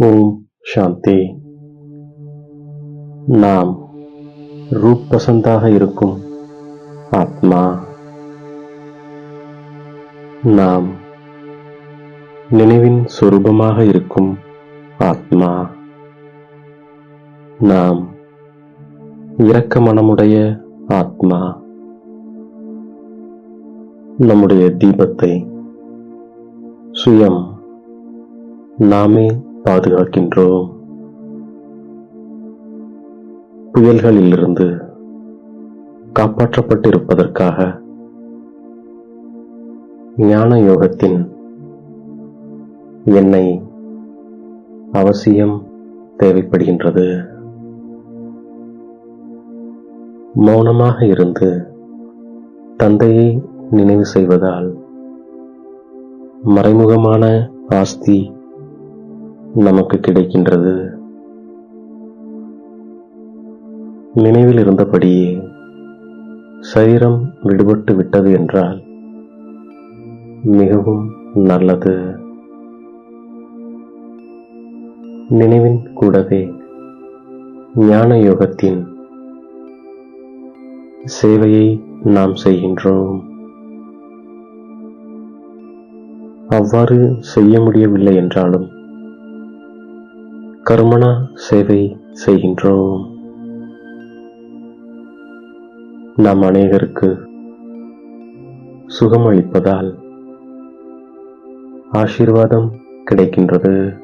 ஓம் சாந்தி. நாம் ரூப் பசந்தாக இருக்கும் ஆத்மா. நாம் நினைவின் சொரூபமாக இருக்கும் ஆத்மா. நாம் இரக்க மனமுடைய ஆத்மா. நம்முடைய தீபத்தை சுயம் நாமே பாதுகாக்கின்றோம் புயல்களிலிருந்து காப்பாற்றப்பட்டிருப்பதற்காக ஞான யோகத்தின் எண்ணெய் அவசியம் தேவைப்படுகின்றது. மௌனமாக இருந்து தந்தையை நினைவு செய்வதால் மறைமுகமான ஆஸ்தி நமக்கு கிடைக்கின்றது. நினைவில் இருந்தபடியே சரீரம் விடுபட்டு விட்டது என்றால் மிகவும் நல்லது. நினைவின் கூடவே ஞான யோகத்தின் சேவையை நாம் செய்கின்றோம். அவ்வாறு செய்ய முடியவில்லை என்றாலும் கர்மணா சேவை செய்கின்றோம். நாம் அநேகருக்கு சுகமளிப்பதால் ஆசீர்வாதம் கிடைக்கின்றது.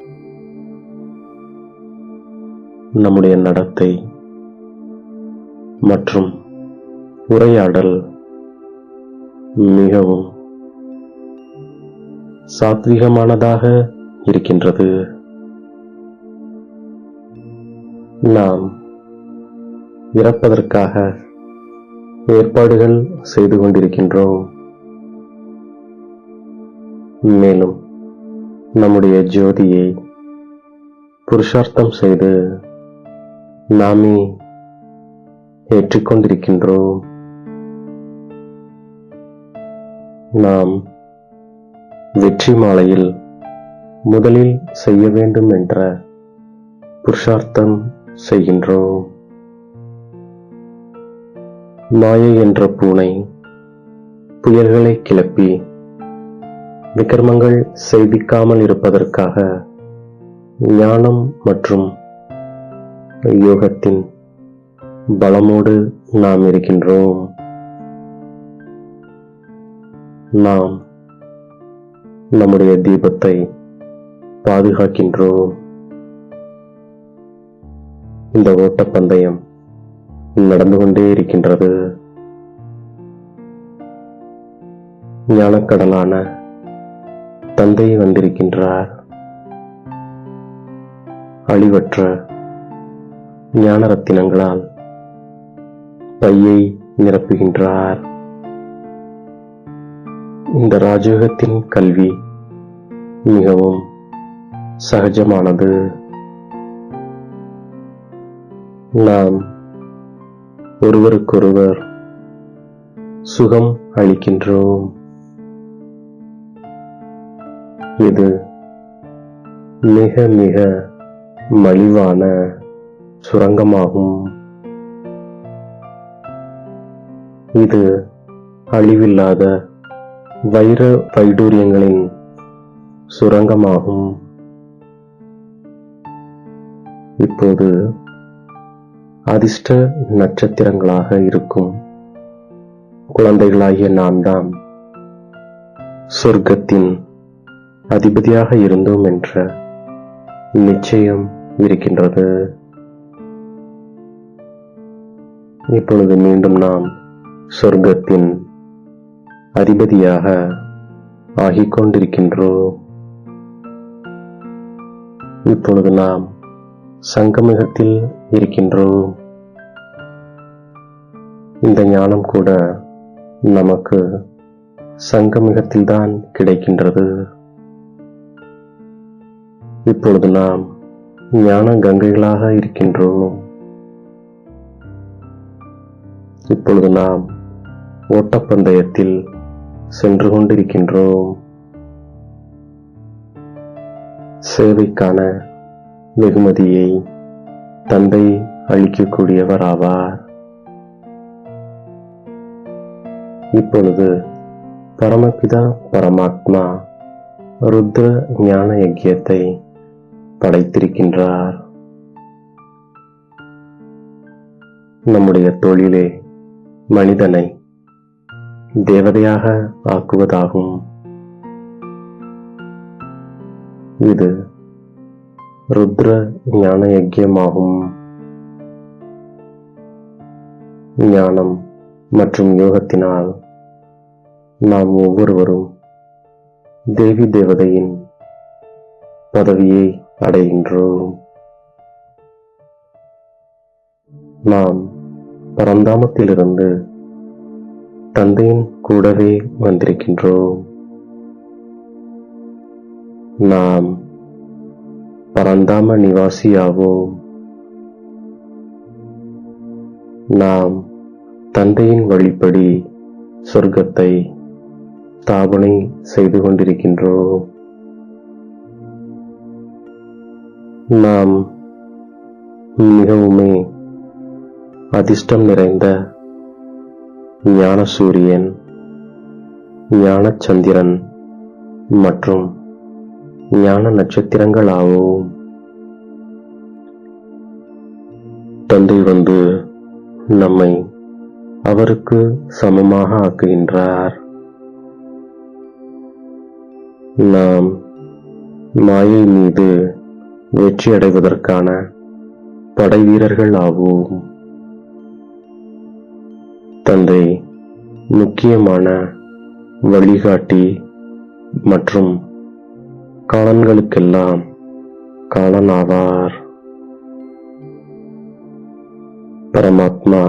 நம்முடைய நடத்தை மற்றும் உரையாடல் மிகவும் சாத்விகமானதாக இருக்கின்றது. நாம் இறப்பதற்காக ஏற்பாடுகள் செய்து கொண்டிருக்கின்றோம். மேலும் நம்முடைய ஜோதியை புருஷார்த்தம் செய்து நாமே ஏற்றிக்கொண்டிருக்கின்றோம். நாம் வெற்றி மாலையில் முதலில் செய்ய வேண்டும் என்ற புருஷார்த்தம் செய்கின்றோம். மாயை என்ற பூனை புயல்களை கிளப்பி விக்ரமங்கள் செய்விக்காமல் இருப்பதற்காக ஞானம் மற்றும் யோகத்தின் பலமோடு நாம் இருக்கின்றோம். நாம் நம்முடைய தீபத்தை பாதுகாக்கின்றோம். இந்த ஓட்டப்பந்தயம் நடந்து கொண்டே இருக்கின்றது. ஞானக்கடலான தந்தை வந்திருக்கின்றார். அழிவற்ற ஞான ரத்தினங்களால் பையை நிரப்புகின்றார். இந்த ராஜயோகத்தின் கல்வி மிகவும் சகஜமானது. நாம் ஒருவருக்கொருவர் சுகம் அளிக்கின்றோம். இது மிக மிக மலிவான சுரங்கமாகும். இது அழிவில்லாத வைர வைடூரியங்களின் சுரங்கமாகும். இப்போது அதிர்ஷ்ட நட்சத்திரங்களாக இருக்கும். குழந்தைகளாகிய நாம் தான் சொர்க்கத்தின் அதிபதியாக இருந்தோம் என்ற நிச்சயம் இருக்கின்றது. இப்பொழுது மீண்டும் நாம் சொர்க்கத்தின் அதிபதியாக ஆகிக்கொண்டிருக்கின்றோம் இப்பொழுது நாம் சங்கமிகத்தில் இருக்கின்றோம். இந்த ஞானம் கூட நமக்கு சங்கமிகத்தில்தான் கிடைக்கின்றது. இப்பொழுது நாம் ஞான கங்கைகளாக இருக்கின்றோம். இப்பொழுது நாம் ஓட்டப்பந்தயத்தில் சென்று கொண்டிருக்கின்றோம். சேவைக்கான வெகுமதியை தந்தை அளிக்கக்கூடியவர் ஆவார். இப்பொழுது பரமபிதா பரமாத்மா ருத்ர ஞான யஜ்யத்தை படைத்திருக்கின்றார். நம்முடைய தொழிலே மனிதனை தேவதையாக ஆக்குவதாகும். இது ருத்ர ஞான யஜ்யமாகும் ஞானம் மற்றும் யோகத்தினால் நாம் ஒவ்வொருவரும் தேவி தேவதையின் பதவியை அடைகின்றோம். நாம் பரந்தாமத்திலிருந்து தந்தையின் கூடவே வந்திருக்கின்றோம். நாம் பரந்தாம நிவாசியாவோம். நாம் தந்தையின் வழிப்படி சொர்க்கத்தை ஸ்தாபனை செய்து கொண்டிருக்கின்றோம். நாம் மிகவுமே அதிர்ஷ்டம் நிறைந்த ஞான சூரியன் ஞான சந்திரன் மற்றும் ஞான நட்சத்திரங்கள் ஆவோம். தந்தை வந்து நம்மை அவருக்கு சமமாக ஆக்குகின்றார். நாம் மாயை மீது வெற்றி அடைவதற்கான படை வீரர்கள் ஆவோம். தந்தை முக்கியமான வழிகாட்டி மற்றும் காலன்களுக்கெல்லாம் காலனாவார் பரமாத்மா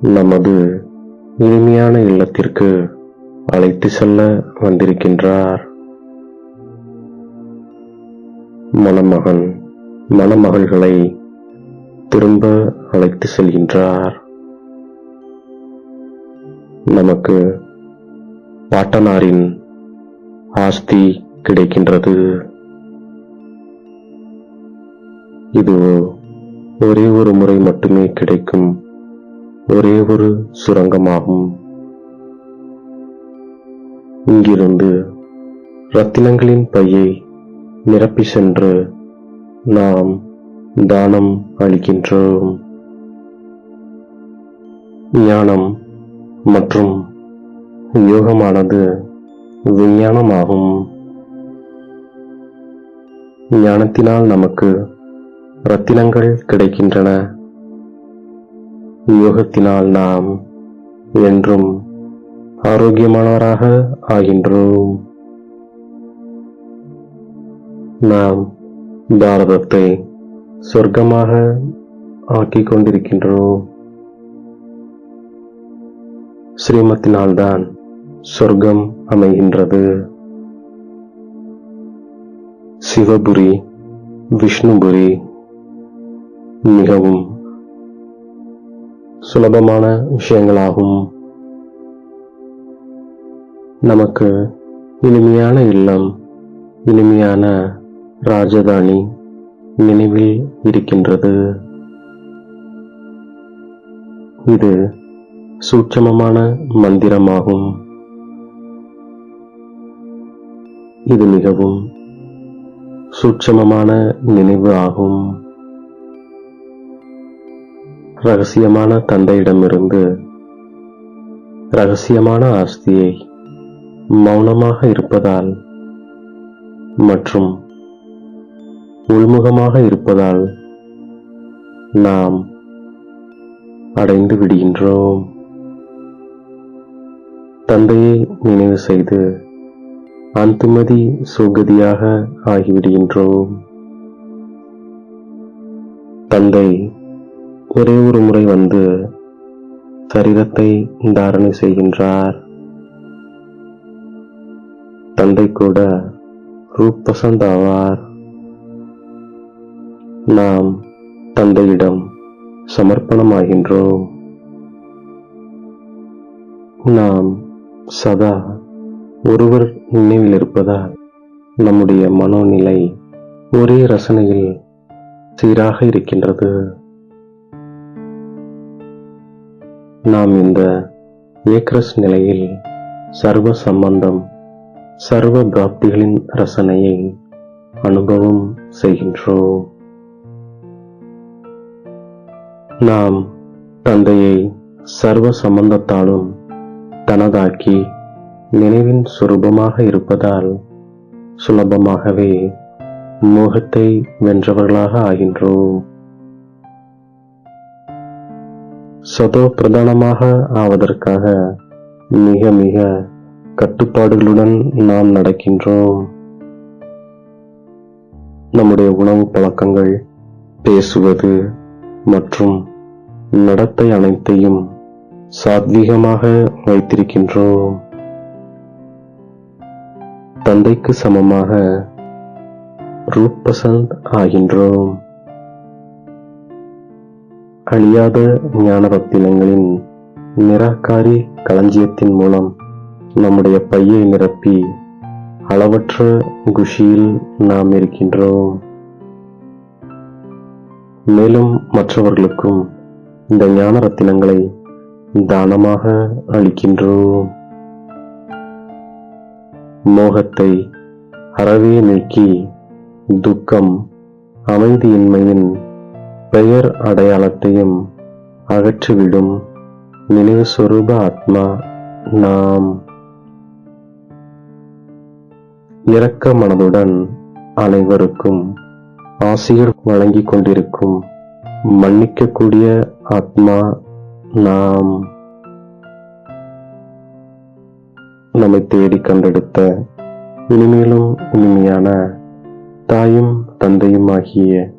நமது இனிமையான இல்லத்திற்கு அழைத்து செல்ல வந்திருக்கின்றார். மணமகன் மணமகள்களை திரும்ப அழைத்து செல்கின்றார். நமக்கு பாட்டனாரின் ஆஸ்தி கிடைக்கின்றது. இது ஒரே ஒரு முறை மட்டுமே கிடைக்கும் ஒரே ஒரு சுரங்கமாகும். இங்கிருந்து ரத்தினங்களின் பையை நிரப்பி சென்று நாம் தானம் அளிக்கின்றோம். ஞானம் மற்றும் யோகமானது விஞ்ஞானமாகும். ஞானத்தினால் நமக்கு ரத்தினங்கள் கிடைக்கின்றன. யோகத்தினால் நாம் என்றும் ஆரோக்கியமானவராக ஆகின்றோம். நாம் பாரதத்தை சொர்க்கமாக ஆக்கிக் கொண்டிருக்கின்றோம். ஸ்ரீமத்தினால்தான் சொர்க்கம் அமைகின்றது. சிவபுரி விஷ்ணுபுரி மிகவும் சுலபமான விஷயங்களாகும். நமக்கு இனிமையான இல்லம் இனிமையான ராஜதானி நினைவில் இருக்கின்றது. இது சூட்சமமான மந்திரமாகும். இது மிகவும் சூட்சமமான நினைவு ஆகும். ரகசியமான தந்தையிடமிருந்து ரகசியமான ஆஸ்தியை மௌனமாக இருப்பதால் மற்றும் உள்முகமாக இருப்பதால் நாம் அடைந்து விடுகின்றோம். தந்தையை நினைவு செய்து அந்துமதி சுகதியாக ஆகிவிடுகின்றோம். தந்தை ஒரே ஒரு முறை வந்து சரீரத்தை தாரணை செய்கின்றார். தந்தை கூட ரூப்பசந்த் ஆவார். நாம் தந்தையிடம் சமர்ப்பணமாகின்றோம். நாம் சதா ஒருவர் நினைவில் இருப்பதால் நம்முடைய மனோநிலை ஒரே ரசனையில் சீராக இருக்கின்றது. நாம் இந்த ஏக்ரஸ் நிலையில் சர்வ சம்பந்தம் சர்வ பிராப்திகளின் ரசனையை அனுபவம் செய்கின்றோம். நாம் தந்தையை சர்வ சம்பந்தத்தாலும் தனதாக்கி நினைவின் சுரூபமாக இருப்பதால் சுலபமாகவே மோகத்தை வென்றவர்களாக ஆகின்றோம். சதோ பிரதானமாக ஆவதற்காக மிக மிக கட்டுப்பாடுகளுடன் நாம் நடக்கின்றோம். நம்முடைய உணவு பழக்கங்கள் பேசுவது மற்றும் நடத்தை அனைத்தையும் சாத்வீகமாக வைத்திருக்கின்றோம். தந்தைக்கு சமமாக ரூப் ஆகின்றோம். அழியாத ஞான ரத்தினங்களின் நிராகாரி களஞ்சியத்தின் மூலம் நம்முடைய பையை நிரப்பி அளவற்ற குஷியில் நாம் இருக்கின்றோம். மேலும் மற்றவர்களுக்கும் இந்த ஞான ரத்தினங்களை தானமாக அளிக்கின்றோம். மோகத்தை அறவே நீக்கி துக்கம் அமைதியின்மையின் பெயர் அடையாளத்தையும் அகற்றிவிடும் நினைவு சொரூப ஆத்மா நாம். இரக்க மனதுடன் அனைவருக்கும் ஆசிரியர் வழங்கிக் கொண்டிருக்கும் மன்னிக்கக்கூடிய ஆத்மா நாம். நம்மை தேடி கண்டெடுத்த இனிமேலும் இனிமையான தாயும் தந்தையும் ஆகிய